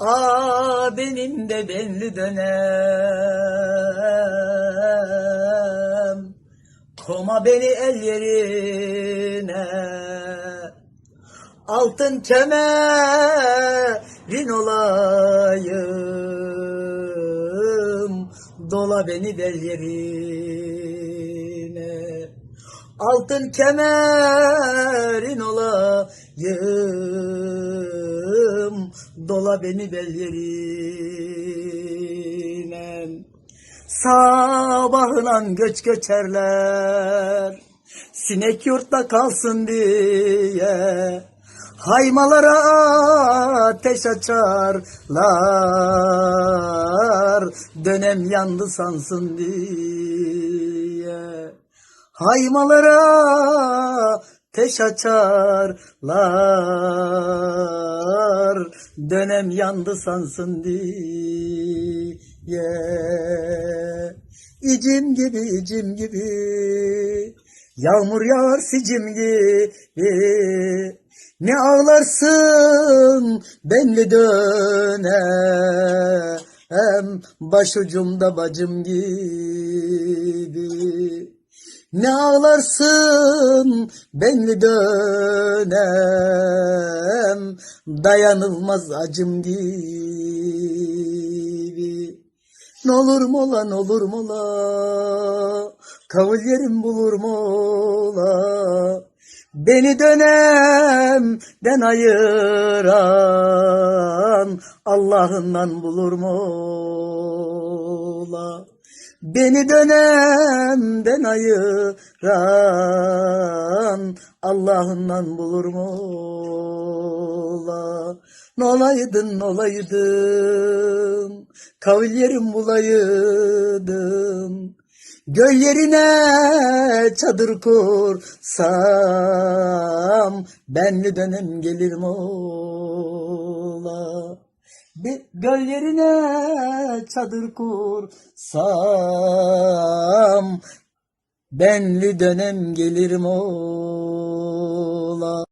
Aa benim de benli dönem. Koma beni el yerine. Altın kemerin olayım. Dola beni bel yerine. Altın kemerin olayım Dola beni bel yerine Sabahına göç göçerler Sinek yurtta kalsın diye. Haymalara ateş açarlar Dönem yandı sansın diye. Haymalara ateş açarlar Dönem yandı sansın diye. İcim gibi icim gibi. Yağmur yağar sicim gibi. Ne ağlarsın benli dönem Başucumda bacım gibi. Ne ağlarsın benli dönem Dayanılmaz acım gibi. Ne olur mola ne olur mola. Kavul yerim bulur mola. Beni dönemden ayıran Allah'ından bulur mola Beni dönemden ayıran Allah'ından bulur mola Nolaydın nolaydın Kavil yerim bulaydım Göl yerine çadır kursam Benli dönem gelir mola bir göl yerine çadır kursam Benli dönem gelirim ola.